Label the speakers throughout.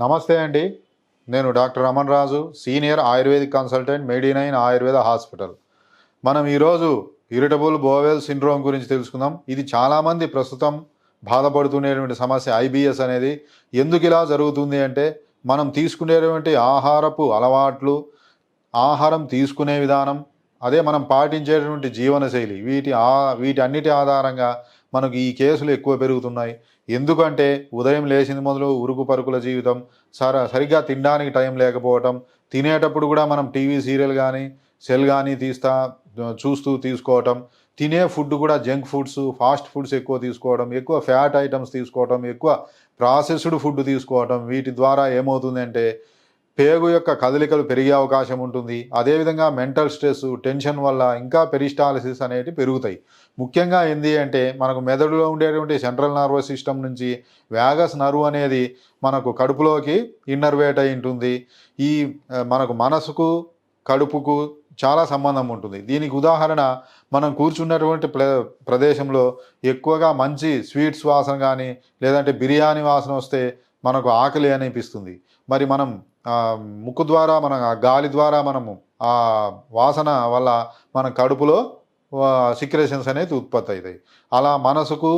Speaker 1: నమస్తే అండి. నేను doctor Raman Raju senior Ayurvedic consultant Medinine Ayurveda hospital. మనం ఈరోజు ఇరిటబుల్ బోవెల్ సిండ్రోమ్ గురించి తెలుసుకుందాం. ఇది చాలామంది ప్రస్తుతం బాధపడుతున్నటువంటి సమస్య ఐబిఎస్ అనేది. ఎందుకు ఇలా జరుగుతుంది అంటే మనం తీసుకునేటువంటి ఆహారపు అలవాట్లు ఆహారం తీసుకునే విధానం అదే మనం పాటించేటువంటి జీవనశైలి వీటి ఆ వీటి అన్నిటి ఆధారంగా మనకు ఈ కేసులు ఎక్కువ పెరుగుతున్నాయి. ఎందుకంటే ఉదయం లేచింది మొదలు ఉరుకు పరుకుల జీవితం సర సరిగ్గా తినడానికి టైం లేకపోవటం తినేటప్పుడు కూడా మనం టీవీ సీరియల్ కానీ సెల్ కానీ తీస్తా చూస్తూ తీసుకోవటం తినే ఫుడ్ కూడా జంక్ ఫుడ్స్ ఫాస్ట్ ఫుడ్స్ ఎక్కువ తీసుకోవడం ఎక్కువ ఫ్యాట్ ఐటమ్స్ తీసుకోవడం ఎక్కువ ప్రాసెస్డ్ ఫుడ్ తీసుకోవడం వీటి ద్వారా ఏమవుతుందంటే పేగు యొక్క కదలికలు పెరిగే అవకాశం ఉంటుంది. అదేవిధంగా మెంటల్ స్ట్రెస్ టెన్షన్ వల్ల ఇంకా పెరిస్టాలసిస్ అనేవి పెరుగుతాయి. ముఖ్యంగా ఏంది అంటే మనకు మెదడులో ఉండేటువంటి సెంట్రల్ నర్వస్ సిస్టమ్ నుంచి వ్యాగస్ నర్వ్ అనేది మనకు కడుపులోకి ఇన్నర్వేట్ అయి ఉంటుంది. ఈ మనకు మనసుకు కడుపుకు చాలా సంబంధం ఉంటుంది. దీనికి ఉదాహరణ మనం కూర్చున్నటువంటి ప్ర ప్రదేశంలో ఎక్కువగా మంచి స్వీట్స్ వాసన కానీ లేదంటే బిర్యానీ వాసన వస్తే మనకు ఆకలి అనిపిస్తుంది. మరి మనం ముక్కు ద్వారా మన గాలి ద్వారా మనము ఆ వాసన వల్ల మన కడుపులో సిక్రేషన్స్ అనేది ఉత్పత్తి అవుతాయి. అలా మనసుకు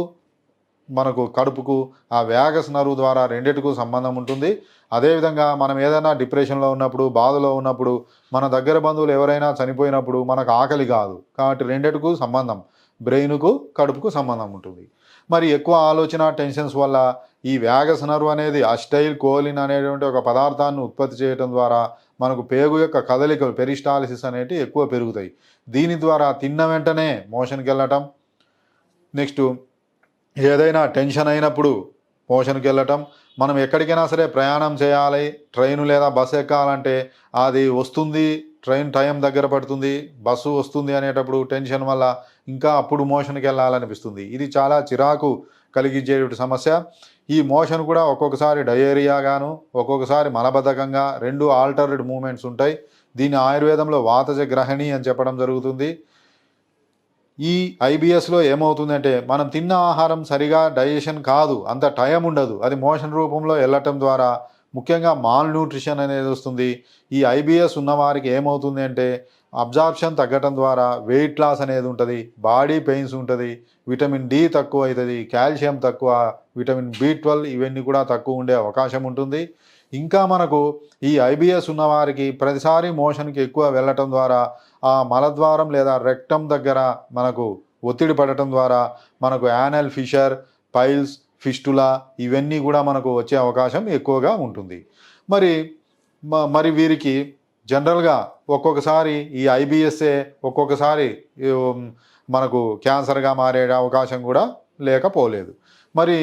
Speaker 1: మనకు కడుపుకు ఆ వ్యాగస్ నరువు ద్వారా రెండిటికు సంబంధం ఉంటుంది. అదేవిధంగా మనం ఏదైనా డిప్రెషన్లో ఉన్నప్పుడు బాధలో ఉన్నప్పుడు మన దగ్గర బంధువులు ఎవరైనా చనిపోయినప్పుడు మనకు ఆకలి కాదు. కాబట్టి రెండిటికు సంబంధం. బ్రెయిన్కు కడుపుకు సంబంధం ఉంటుంది. మరి ఎక్కువ ఆలోచన టెన్షన్స్ వల్ల ఈ వ్యాగస్ నర్వ్ అనేది అస్టైల్ కోలిన్ అనేటువంటి ఒక పదార్థాన్ని ఉత్పత్తి చేయడం ద్వారా మనకు పేగు యొక్క కదలికలు పెరిస్టాలిసిస్ అనేవి ఎక్కువ పెరుగుతాయి. దీని ద్వారా తిన్న వెంటనే మోషన్కి వెళ్ళటం నెక్స్ట్ ఏదైనా టెన్షన్ అయినప్పుడు మోషన్కి వెళ్ళటం మనం ఎక్కడికైనా సరే ప్రయాణం చేయాలి ట్రైన్ లేదా బస్సు ఎక్కాలంటే అది వస్తుంది ట్రైన్ టైం దగ్గర పడుతుంది బస్సు వస్తుంది అనేటప్పుడు టెన్షన్ వల్ల ఇంకా అప్పుడు మోషన్కి వెళ్ళాలనిపిస్తుంది. ఇది చాలా చిరాకు కలిగించేటువంటి సమస్య. ఈ మోషన్ కూడా ఒక్కొక్కసారి డయేరియాగాను ఒక్కొక్కసారి మలబద్ధకంగా రెండు ఆల్టర్డ్ మూమెంట్స్ ఉంటాయి. దీన్ని ఆయుర్వేదంలో వాతజ గ్రహణి అని చెప్పడం జరుగుతుంది. ఈ ఐబిఎస్లో ఏమవుతుందంటే మనం తిన్న ఆహారం సరిగా డైజెషన్ కాదు అంత టైం ఉండదు. అది మోషన్ రూపంలో వెళ్ళటం ద్వారా ముఖ్యంగా మాల్ న్యూట్రిషన్ అనేది వస్తుంది. ఈ ఐబిఎస్ ఉన్నవారికి ఏమవుతుంది అంటే అబ్జార్ప్షన్ తగ్గటం ద్వారా వెయిట్ లాస్ అనేది ఉంటుంది బాడీ పెయిన్స్ ఉంటుంది విటమిన్ డి తక్కువ అవుతుంది కాల్షియం తక్కువ విటమిన్ బి ట్వెల్వ్ ఇవన్నీ కూడా తక్కువ ఉండే అవకాశం ఉంటుంది. ఇంకా మనకు ఈ ఐబిఎస్ ఉన్నవారికి ప్రతిసారి మోషన్కి ఎక్కువ వెళ్ళటం ద్వారా ఆ మలద్వారం లేదా రెక్టం దగ్గర మనకు ఒత్తిడి పడటం ద్వారా మనకు యానల్ ఫిషర్ పైల్స్ ఫిస్టులా ఇవన్నీ కూడా మనకు వచ్చే అవకాశం ఎక్కువగా ఉంటుంది. మరి మరి వీరికి జనరల్గా ఒక్కొక్కసారి ఈ ఐబిఎస్ఏ ఒక్కొక్కసారి మనకు క్యాన్సర్గా మారే అవకాశం కూడా లేకపోలేదు. మరి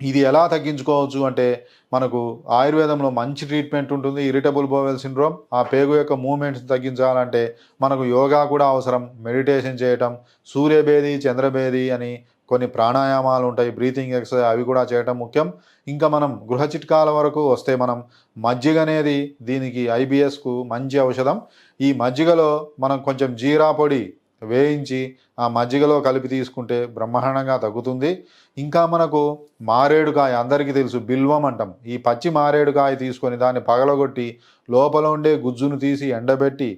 Speaker 1: ఇది ఎలా తగ్గించుకోవచ్చు అంటే మనకు ఆయుర్వేదంలో మంచి ట్రీట్మెంట్ ఉంటుంది. ఇరిటబుల్ బోవెల్ సిండ్రోమ్ ఆ పేగు యొక్క మూమెంట్స్ తగ్గించాలంటే మనకు యోగా కూడా అవసరం. మెడిటేషన్ చేయటం సూర్యభేది చంద్రభేది అని కొన్ని ప్రాణాయామాలు ఉంటాయి బ్రీతింగ్ ఎక్సర్సైజ్ అవి కూడా చేయటం ముఖ్యం. ఇంకా మనం గృహ చిట్కాల వరకు వస్తే మనం మజ్జిగ అనేది దీనికి ఐబిఎస్కు మంచి ఔషధం. ఈ మజ్జిగలో మనం కొంచెం జీరా పొడి వేయించి ఆ మజ్జిగలో కలిపి తీసుకుంటే బ్రహ్మాండంగా తగ్గుతుంది. ఇంకా మనకు మారేడుకాయ అందరికీ తెలుసు బిల్వం అంటాం. ఈ పచ్చి మారేడుకాయ తీసుకొని దాన్ని పగలగొట్టి లోపల ఉండే గుజ్జును తీసి ఎండబెట్టి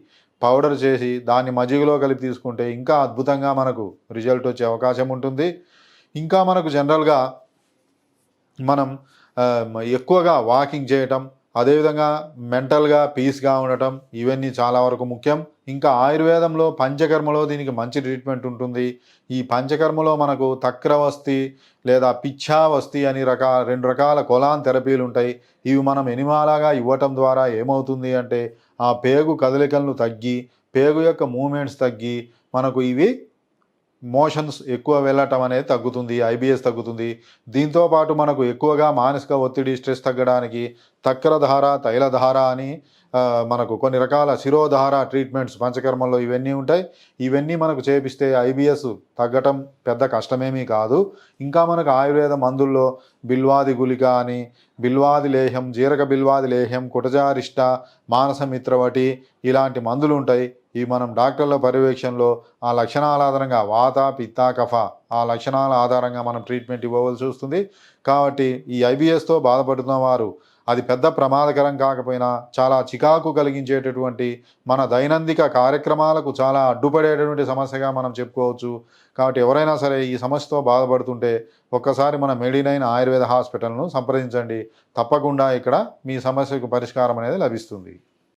Speaker 1: పౌడర్ చేసి దాన్ని మజ్జిగలో కలిపి తీసుకుంటే ఇంకా అద్భుతంగా మనకు రిజల్ట్ వచ్చే అవకాశం ఉంటుంది. ఇంకా మనకు జనరల్గా మనం ఎక్కువగా వాకింగ్ చేయటం అదేవిధంగా మెంటల్గా పీస్గా ఉండటం ఇవన్నీ చాలా వరకు ముఖ్యం. ఇంకా ఆయుర్వేదంలో పంచకర్మలో దీనికి మంచి ట్రీట్మెంట్ ఉంటుంది. ఈ పంచకర్మలో మనకు తక్రవస్తి లేదా పిచ్చావస్తి అని రకాల రెండు రకాల కొలాన్ థెరపీలు ఉంటాయి. ఇవి మనం ఎనిమాలాగా ఇవ్వటం ద్వారా ఏమవుతుంది అంటే ఆ పేగు కదలికలను తగ్గి పేగు యొక్క మూమెంట్స్ తగ్గి మనకు ఇవి మోషన్స్ ఎక్కువ వెళ్ళటం అనేది తగ్గుతుంది ఐబిఎస్ తగ్గుతుంది. దీంతో పాటు మనకు ఎక్కువగా మానసిక ఒత్తిడి స్ట్రెస్ తగ్గడానికి తక్కరధార తైలధార అని మనకు కొన్ని రకాల శిరోధార ట్రీట్మెంట్స్ పంచకర్మల్లో ఇవన్నీ ఉంటాయి. ఇవన్నీ మనకు చేపిస్తే ఐబిఎస్ తగ్గటం పెద్ద కష్టమేమీ కాదు. ఇంకా మనకు ఆయుర్వేద మందుల్లో బిల్వాది గుళిక అని బిల్వాది లేహ్యం జీరక బిల్వాది లేహ్యం కుటజారిష్ట మానసమిత్రవటి ఇలాంటి మందులు ఉంటాయి. ఈ మనం డాక్టర్ల పర్యవేక్షణలో ఆ లక్షణాల ఆధారంగా వాత పిత్త కఫ ఆ లక్షణాల ఆధారంగా మనం ట్రీట్మెంట్ ఇవ్వవలసి వస్తుంది. కాబట్టి ఈ ఐబిఎస్తో బాధపడుతున్న వారు అది పెద్ద ప్రమాదకరం కాకపోయినా చాలా చికాకు కలిగించేటటువంటి మన దైనందిక కార్యక్రమాలకు చాలా అడ్డుపడేటటువంటి సమస్యగా మనం చెప్పుకోవచ్చు. కాబట్టి ఎవరైనా సరే ఈ సమస్యతో బాధపడుతుంటే ఒక్కసారి మన మెడినైన్ ఆయుర్వేద హాస్పిటల్ను సంప్రదించండి. తప్పకుండా ఇక్కడ మీ సమస్యకు పరిష్కారం అనేది లభిస్తుంది.